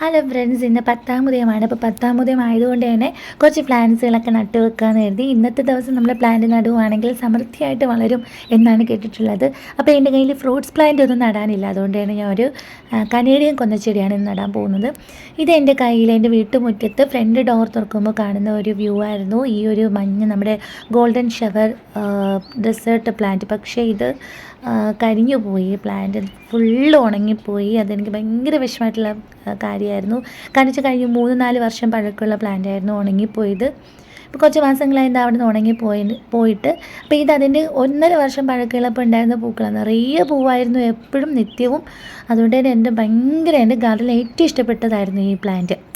Hello friends ഇന്ന് പത്താം ഉദയമാണ്. അപ്പോൾ പത്താം ഉദയം ആയതുകൊണ്ട് തന്നെ കുറച്ച് പ്ലാന്റ്സുകളൊക്കെ നട്ടു വെക്കാമെന്ന് കരുതി. ഇന്നത്തെ ദിവസം നമ്മൾ പ്ലാന്റ് നടുവാണെങ്കിൽ സമൃദ്ധിയായിട്ട് വളരും എന്നാണ് കേട്ടിട്ടുള്ളത്. അപ്പോൾ എന്റെ കയ്യിൽ ഫ്രൂട്ട്സ് പ്ലാന്റ് ഒന്നും നടാനില്ല. അതുകൊണ്ട് തന്നെ ഞാൻ ഒരു കനേഡിയൻ കൊന്നച്ചെടിയാണ് ഇന്ന് നടാൻ പോകുന്നത്. ഇത് എന്റെ കയ്യിൽ എന്റെ വീട്ടുമുറ്റത്ത് ഫ്രണ്ട് ഡോർ തുറക്കുമ്പോൾ കാണുന്ന ഒരു വ്യൂ ആയിരുന്നു. ഈ ഒരു മഞ്ഞ് നമ്മുടെ ഗോൾഡൻ ഷവർ ഡെസേർട്ട് പ്ലാന്റ് പക്ഷേ ഇത് കരിഞ്ഞു പോയി പ്ലാന്റ് ഫുള്ള് ഉണങ്ങിപ്പോയി. അതെനിക്ക് ഭയങ്കര വിഷമമായിട്ടുള്ള കാര്യമായിരുന്നു. കാരണം വെച്ചാൽ കഴിഞ്ഞ മൂന്ന് നാല് വർഷം പഴക്കമുള്ള പ്ലാന്റ് ആയിരുന്നു ഉണങ്ങിപ്പോയത്. ഇപ്പോൾ കുറച്ച് മാസങ്ങളായി എന്താ അവിടെ നിന്ന് ഉണങ്ങി പോയി പോയിട്ട്. അപ്പോൾ ഇത് അതിന്റെ ഒന്നര വർഷം പഴക്കമുള്ളപ്പോൾ ഉണ്ടായിരുന്ന പൂക്കളാണ്. നിറയെ പൂവായിരുന്നു എപ്പോഴും നിത്യവും. അതുകൊണ്ട് തന്നെ എന്റെ ഭയങ്കര എന്റെ ഗാർഡനിൽ ഏറ്റവും ഇഷ്ടപ്പെട്ടതായിരുന്നു ഈ പ്ലാന്റ്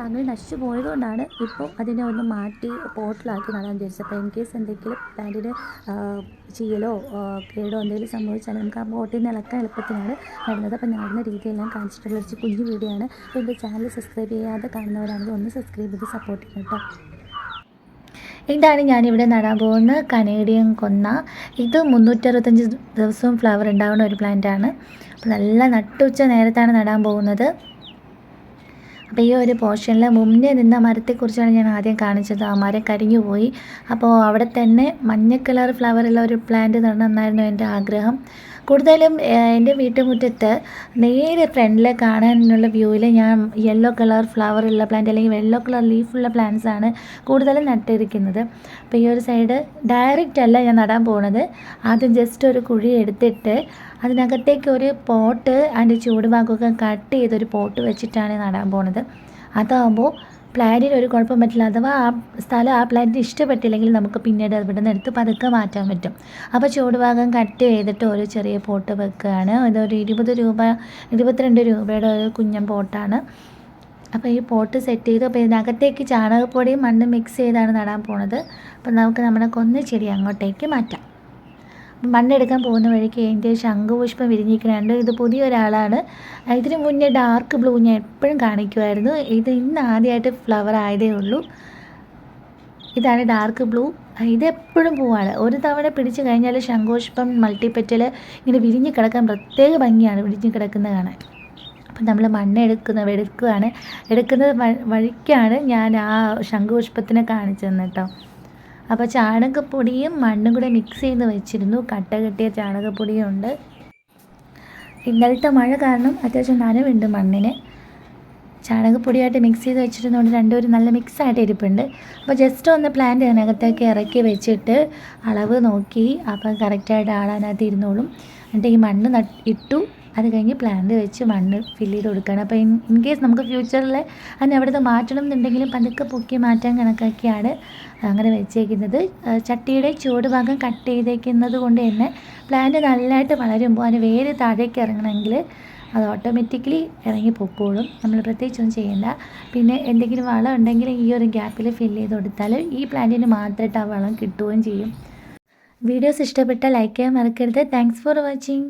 അങ്ങനെ നശിച്ചു പോയതുകൊണ്ടാണ് ഇപ്പോൾ അതിനെ ഒന്ന് മാറ്റി പോട്ടിലാക്കി നടാൻ വിചാരിച്ചത് അപ്പോൾ ഇൻ കേസ് എന്തെങ്കിലും പ്ലാന്റിന് ചീയലോ ആ, കേടോ എന്തെങ്കിലും സംഭവിച്ചാൽ നമുക്ക് ആ പോട്ടിൽ നിന്ന് ഇളക്കാൻ എളുപ്പത്തിനാണ് നടുന്നത്. അപ്പോൾ നടുന്ന രീതിയെല്ലാം കാണിച്ചിട്ടുള്ള ഒരു കുഞ്ഞു വീഡിയോ ആണ്. അപ്പോൾ എന്റെ ചാനൽ സബ്സ്ക്രൈബ് ചെയ്യാതെ കാണുന്നവരാണെങ്കിൽ ഒന്ന് സബ്സ്ക്രൈബ് ചെയ്ത് സപ്പോർട്ട് ചെയ്യണം കേട്ടോ. ഇതാണ് ഞാനിവിടെ നടാൻ പോകുന്നത് കനേഡിയൻ കൊന്ന. ഇത് മുന്നൂറ്ററുപത്തഞ്ച് ദിവസവും ഫ്ലവർ ഉണ്ടാകുന്ന ഒരു പ്ലാന്റ് ആണ്. അപ്പോൾ നല്ല നട്ടുച്ച നേരത്താണ് നടാൻ പോകുന്നത്. അപ്പോൾ ഈ ഒരു പോർഷനിൽ മുന്നേ നിന്ന മരത്തെക്കുറിച്ചാണ് ഞാൻ ആദ്യം കാണിച്ചത്. ആ മരം കരിഞ്ഞു പോയി. അപ്പോൾ അവിടെ തന്നെ മഞ്ഞ കളർ ഫ്ലവറുള്ള ഒരു പ്ലാന്റ് നടണമെന്നായിരുന്നു എന്റെ ആഗ്രഹം. കൂടുതലും എന്റെ വീട്ടുമുറ്റത്ത് നേരെ ഫ്രണ്ടിൽ കാണാനുള്ള വ്യൂവിൽ ഞാൻ യെല്ലോ കളർ ഫ്ലവർ ഉള്ള പ്ലാന്റ് അല്ലെങ്കിൽ യെല്ലോ കളർ ലീഫുള്ള പ്ലാന്റ്സ് ആണ് കൂടുതലും നട്ടിരിക്കുന്നത്. അപ്പോൾ ഈ ഒരു സൈഡ് ഡയറക്റ്റ് അല്ല ഞാൻ നടാൻ പോകുന്നത് ആദ്യം ജസ്റ്റ് ഒരു കുഴി എടുത്തിട്ട് അതിനകത്തേക്ക് ഒരു പോട്ട് അതിന്റെ ചൂടുഭാഗമൊക്കെ കട്ട് ചെയ്തൊരു പോട്ട് വെച്ചിട്ടാണ് നടാൻ പോണത്. അതാകുമ്പോൾ പ്ലാന്റിന് ഒരു കുഴപ്പം പറ്റില്ല. അഥവാ ആ സ്ഥലം ആ പ്ലാന്റിന് ഇഷ്ടപ്പെട്ടില്ലെങ്കിൽ നമുക്ക് പിന്നീട് അവിടെ നിന്ന് എടുത്ത് പതുക്കെ മാറ്റാൻ പറ്റും. അപ്പോൾ ചൂടുഭാഗം കട്ട് ചെയ്തിട്ട് ഒരു ചെറിയ പോട്ട് വെക്കുകയാണ്. ഇതൊരു ഇരുപത് രൂപ ഇരുപത്തിരണ്ട് രൂപയുടെ ഒരു കുഞ്ഞൻ പോട്ടാണ്. അപ്പോൾ ഈ പോട്ട് സെറ്റ് ചെയ്തു. അപ്പോൾ ഇതിനകത്തേക്ക് ചാണകപ്പൊടിയും മണ്ണും മിക്സ് ചെയ്താണ് നടാൻ പോണത്. അപ്പോൾ നമുക്ക് നമ്മുടെ കൊന്ന ചെടി അങ്ങോട്ടേക്ക് മാറ്റാം. മണ്ണെടുക്കാൻ പോകുന്ന വഴിക്ക് എന്റെ ശംഖുപുഷ്പം വിരിഞ്ഞിരിക്കുന്നുണ്ട്. ഇത് പുതിയൊരാളാണ് ഇതിന് മുന്നേ ഡാർക്ക് ബ്ലൂ ഞാൻ എപ്പോഴും കാണിക്കുമായിരുന്നു. ഇത് ഇന്ന് ആദ്യമായിട്ട് ഫ്ലവർ ആയതേ ഉള്ളൂ. ഇതാണ് ഡാർക്ക് ബ്ലൂ ഇതെപ്പോഴും പൂവാണ്. ഒരു തവണ പിടിച്ചു കഴിഞ്ഞാൽ ശംഖുപുഷ്പം മൾട്ടിപ്പെറ്റൽ ഇങ്ങനെ വിരിഞ്ഞ് കിടക്കാൻ പ്രത്യേക ഭംഗിയാണ് വിരിഞ്ഞ് കിടക്കുന്നത് കാണാൻ. അപ്പം നമ്മൾ മണ്ണ് എടുക്കുന്ന എടുക്കുകയാണ്. എടുക്കുന്നത് വഴിക്കാണ് ഞാൻ ആ ശംഖുപുഷ്പത്തിനെ കാണിച്ചു തന്നെ കേട്ടോ. അപ്പോൾ ചാണകപ്പൊടിയും മണ്ണും കൂടെ മിക്സ് ചെയ്ത് വെച്ചിരുന്നു. കട്ട കെട്ടിയ ചാണകപ്പൊടിയും ഉണ്ട് ഇന്നലത്തെ മഴ കാരണം അത്യാവശ്യം നനവുണ്ട് മണ്ണിന്. ചാണകപ്പൊടിയായിട്ട് മിക്സ് ചെയ്ത് വെച്ചിരുന്നതുകൊണ്ട് രണ്ടുപേരും നല്ല മിക്സ് ആയിട്ട് ഇരിപ്പുണ്ട്. അപ്പോൾ ജസ്റ്റ് ഒന്ന് പ്ലാന്റ് അതിനകത്തേക്ക് ഇറക്കി വെച്ചിട്ട് അളവ് നോക്കി. അപ്പം കറക്റ്റായിട്ട് ആളതിനകത്ത് ഇരുന്നോളും. എന്നിട്ട് ഈ മണ്ണ് ഇട്ടു. അത് കഴിഞ്ഞ് പ്ലാന്റ് വെച്ച് മണ്ണ് ഫില്ല് ചെയ്ത് കൊടുക്കുകയാണ് അപ്പോൾ ഇൻ ഇൻ കേസ് നമുക്ക് ഫ്യൂച്ചറിൽ അതിന് അവിടുത്തെ മാറ്റണം എന്നുണ്ടെങ്കിലും പതുക്കെ പൊക്കി മാറ്റാൻ കണക്കാക്കിയാണ് അങ്ങനെ വെച്ചേക്കുന്നത്. ചട്ടിയുടെ ചുവട് ഭാഗം കട്ട് ചെയ്തേക്കുന്നത് കൊണ്ട് തന്നെ പ്ലാന്റ് നല്ലതായിട്ട് വളരുമ്പോൾ അതിന് വേര് താഴേക്ക് ഇറങ്ങണമെങ്കിൽ അത് ഓട്ടോമാറ്റിക്കലി ഇറങ്ങി പൊക്കോളും. നമ്മൾ പ്രത്യേകിച്ചൊന്നും ചെയ്യേണ്ട. പിന്നെ എന്തെങ്കിലും വളം ഉണ്ടെങ്കിൽ ഈ ഒരു ഗ്യാപ്പിൽ ഫില്ല് ചെയ്ത് കൊടുത്താൽ ഈ പ്ലാന്റിന് മാത്രമായിട്ട് ആ വളം കിട്ടുകയും ചെയ്യും. വീഡിയോസ് ഇഷ്ടപ്പെട്ടാൽ ലൈക്ക് ചെയ്യാൻ മറക്കരുത്. Thanks for watching